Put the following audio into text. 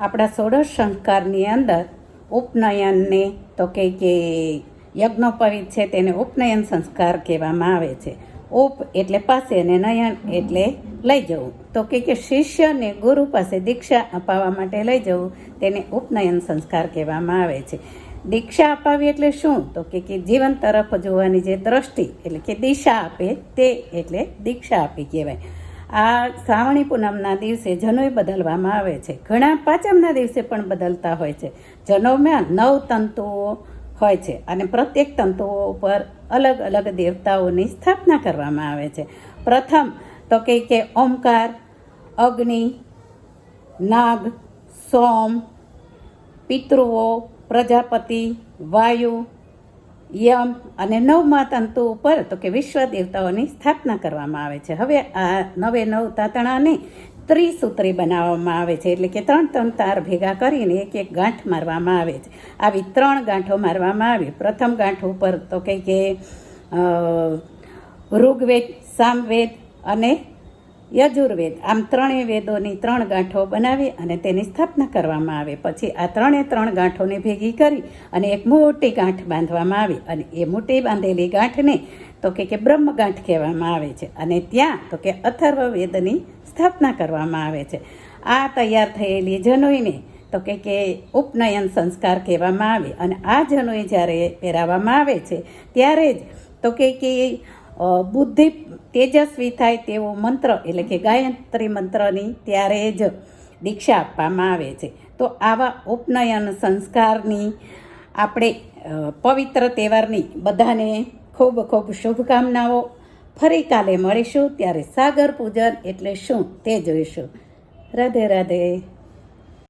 આપણા ષોડશ સંસ્કારની અંદર ઉપનયનને તો કે કે યજ્ઞોપવિત છે તેને ઉપનયન સંસ્કાર કહેવામાં આવે છે. ઉપ એટલે પાસે અને નયન એટલે લઈ જવું. તો કે કે શિષ્યને ગુરુ પાસે દીક્ષા અપાવવા માટે લઈ જવું તેને ઉપનયન સંસ્કાર કહેવામાં આવે છે. દીક્ષા અપાવી એટલે શું? તો કે કે જીવન તરફ જોવાની જે દ્રષ્ટિ એટલે કે દિશા આપે તે એટલે દીક્ષા આપી કહેવાય. આ શ્રાવણી પૂનમના દિવસે જનોઈ બદલવામાં આવે છે. ઘણા પાંચમના દિવસે પણ બદલતા હોય છે. જનોમાં નવ તંતુઓ હોય છે અને પ્રત્યેક તંતુઓ ઉપર અલગ અલગ દેવતાઓની સ્થાપના કરવામાં આવે છે. પ્રથમ તો કે કે ઓમકાર, અગ્નિ, નાગ, સોમ, પિતૃઓ, પ્રજાપતિ, વાયુ યમ અને નવમા તંતુ ઉપર, તો કે વિશ્વ દેવતાઓની સ્થાપના કરવામાં આવે છે. હવે આ નવે નવ તાતણાને ત્રિસૂત્રી બનાવવામાં આવે છે, એટલે કે ત્રણ ત્રણ તાર ભેગા કરીને એક એક ગાંઠ મારવામાં આવે છે. આવી ત્રણ ગાંઠો મારવામાં આવી. પ્રથમ ગાંઠ ઉપર તો કે કે ઋગ્વેદ, સામવેદ અને યજુર્વેદ. આમ ત્રણેય વેદોની ત્રણ ગાંઠો બનાવી અને તેની સ્થાપના કરવામાં આવે. પછી આ ત્રણે ત્રણ ગાંઠોને ભેગી કરી અને એક મોટી ગાંઠ બાંધવામાં આવી. અને એ મોટી બાંધેલી ગાંઠને તો કે કે બ્રહ્મ ગાંઠ કહેવામાં આવે છે. અને ત્યાં તો કે અથર્વ વેદની સ્થાપના કરવામાં આવે છે. આ તૈયાર થયેલી જનોઈને તો કે કે ઉપનયન સંસ્કાર કહેવામાં આવે. અને આ જનોઈ જ્યારે પહેરાવવામાં આવે છે, ત્યારે જ તો કે કે બુદ્ધિ તેજસ્વી થાય તેવો મંત્ર, એટલે કે ગાયત્રી મંત્રની ત્યારે જ દીક્ષા આપવામાં આવે છે. તો આવા ઉપનયન સંસ્કારની આપણે પવિત્ર તહેવારની બધાને ખૂબ ખૂબ શુભકામનાઓ. ફરી કાલે મળીશું ત્યારે સાગર પૂજન એટલે શું તે જોઈશું. રાધે રાધે.